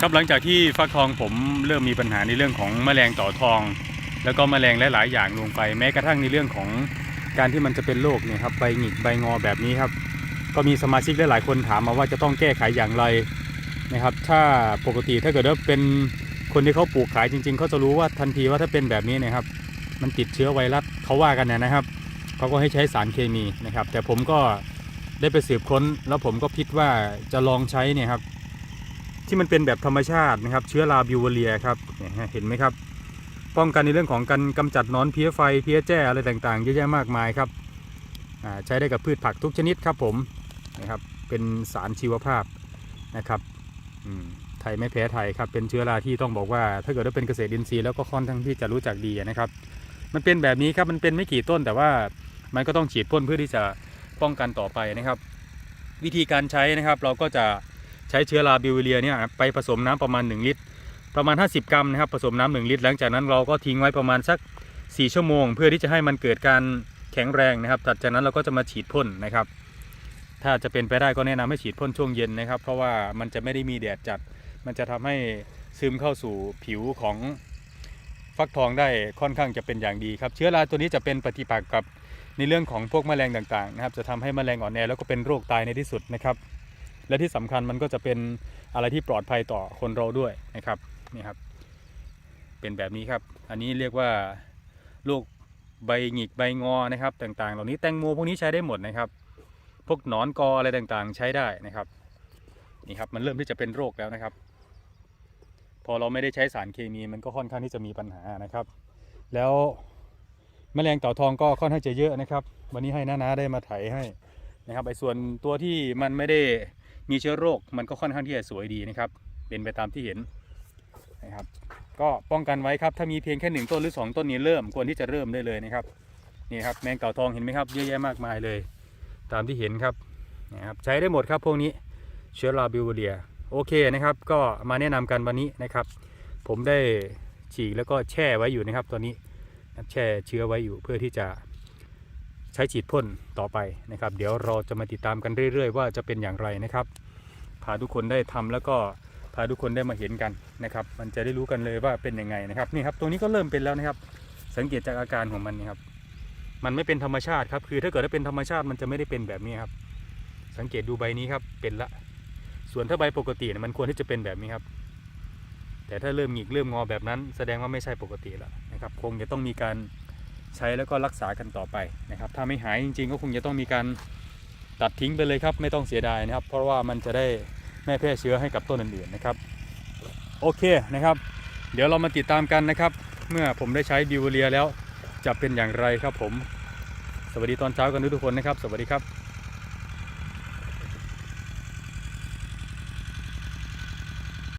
ครับหลังจากที่ฟักทองผมเริ่มมีปัญหาในเรื่องของแมลงต่อทอง แล้วก็แมลงหลายๆ อย่างลงไป แม้กระทั่งในเรื่องของการที่มันจะเป็นโรคเนี่ยครับใบหงิกใบงอแบบนี้ครับ ก็มีสมาชิกหลายๆคนถามมาว่าจะต้องแก้ไขอย่างไรนะครับ ถ้าปกติถ้าเกิดว่าเป็นคนที่เขาปลูกขายจริง ๆเขาจะรู้ว่าทันทีว่าถ้าเป็นแบบนี้นะครับ มันติดเชื้อไวรัสเขาว่ากันนะนะครับเขาก็ให้ใช้สารเคมีนะครับ แต่ผมก็ได้ไปสืบค้นแล้วผมก็คิดว่าจะลองใช้เนี่ยครับ ที่มันเป็นแบบธรรมชาตินะครับ เชื้อราบิวเวเรียครับเห็นไหมครับ ป้องกันในเรื่องของการกำจัดนอนเพี้ยไฟเพี้ยแจ้อะไรต่างๆเยอะแยะมากมายครับใช้ได้กับพืชผักทุกชนิดครับผมนะครับเป็นสารชีวภาพนะครับไทยไม่แพ้ไทยครับเป็นเชื้อราที่ต้องบอกว่า ถ้าเกิดว่าเป็นเกษตรอินทรีย์แล้วก็ค่อนข้างที่จะรู้จักดีนะครับ มันเป็นแบบนี้ครับมันเป็นไม่กี่ต้นแต่ว่ามันก็ต้องฉีดพ่นเพื่อที่จะป้องกันต่อไปนะครับ วิธีการใช้นะครับเราก็จะ ใช้เชื้อราบิวเรียเนี่ยไปผสมน้ำประมาณ 1 ลิตร ประมาณ 50 กรัมนะครับผสมน้ำหนึ่งลิตร หลังจากนั้นเราก็ทิ้งไว้ประมาณสัก 4 ชั่วโมง เพื่อที่จะให้มันเกิดการแข็งแรงนะครับถัดจากนั้นเราก็จะมาฉีดพ่นนะครับ ถ้าจะเป็นไปได้ก็แนะนำให้ฉีดพ่นช่วงเย็นนะครับ เพราะว่ามันจะไม่ได้มีแดดจัด มันจะทำให้ซึมเข้าสู่ผิวของฟักทองได้ค่อนข้างจะเป็นอย่างดีครับ เชื้อราตัวนี้จะเป็นปฏิปักษ์กับในเรื่องของพวกแมลงต่างๆนะครับ จะทำให้แมลงอ่อนแอแล้วก็เป็นโรคตายในที่สุดนะครับ และที่สำคัญมันก็จะเป็นอะไรที่ปลอดภัยต่อคนเราด้วยนะครับนี่ครับ เป็นแบบนี้ครับ อันนี้เรียกว่าโรคใบหงิกใบงอนะครับ ต่างๆ เหล่านี้แตงโมพวกนี้ใช้ได้หมดนะครับ พวกหนอนกออะไรต่างๆ ใช้ได้นะครับนี่ครับมันเริ่มที่จะเป็นโรคแล้วนะครับ พอเราไม่ได้ใช้สารเคมีมันก็ค่อนข้างที่จะมีปัญหานะครับ แล้วแมลงเต่าทองก็ค่อนข้างจะเยอะนะครับ วันนี้ให้น้าๆได้มาไถให้นะครับไอ้ส่วนตัวที่มันไม่ได้ มีเชื้อโรคมันก็ค่อนข้างที่จะสวยดีนะครับ เป็นไปตามที่เห็นนะครับ ก็ป้องกันไว้ครับ ถ้ามีเพียงแค่หนึ่งต้นหรือสองต้นนี้เริ่มควรที่จะเริ่มได้เลยนะครับนี่ครับแมงเต่าทองเห็นไหมครับเยอะแยะมากมายเลย ตามที่เห็นครับนะครับใช้ได้หมดครับพวกนี้เชื้อราบิวเรียโอเคนะครับ ก็มาแนะนำกันวันนี้นะครับ ผมได้ฉีกแล้วก็แช่ไว้อยู่นะครับ ตอนนี้แช่เชื้อไว้อยู่เพื่อที่จะ ใช้ฉีดพ่นต่อไปนะครับ เดี๋ยวเราจะมาติดตามกันเรื่อย ๆ ว่าจะเป็นอย่างไรนะครับพาทุกคนได้ทำแล้วก็พาทุกคนได้มาเห็นกันนะครับ มันจะได้รู้กันเลยว่าเป็นยังไงนะครับนี่ครับตรงนี้ก็เริ่มเป็นแล้วนะครับ สังเกตจากอาการของมันนี่ครับ มันไม่เป็นธรรมชาติครับคือถ้าเกิดว่าเป็นธรรมชาติมันจะไม่ได้เป็นแบบนี้ครับ สังเกตดูใบนี้ครับเป็นละ ส่วนถ้าใบปกติเนี่ยมันควรที่จะเป็นแบบนี้ครับ แต่ถ้าเริ่มหงิกเริ่มงอแบบนั้น แสดงว่าไม่ใช่ปกติแล้วนะครับ คงจะต้องมีการ ใช้แล้วก็รักษากันต่อไปนะครับ ถ้าไม่หายจริงๆ ก็คงจะต้องมีการตัดทิ้งไปเลยครับ ไม่ต้องเสียดายนะครับ เพราะว่ามันจะได้แม่แพร่เชื้อให้กับต้นอื่นๆนะครับ โอเคนะครับ เดี๋ยวเรามาติดตามกันนะครับ เมื่อผมได้ใช้บิวเรียแล้วจะเป็นอย่างไรครับผม สวัสดีตอนเช้ากันทุกคนนะครับ สวัสดีครับ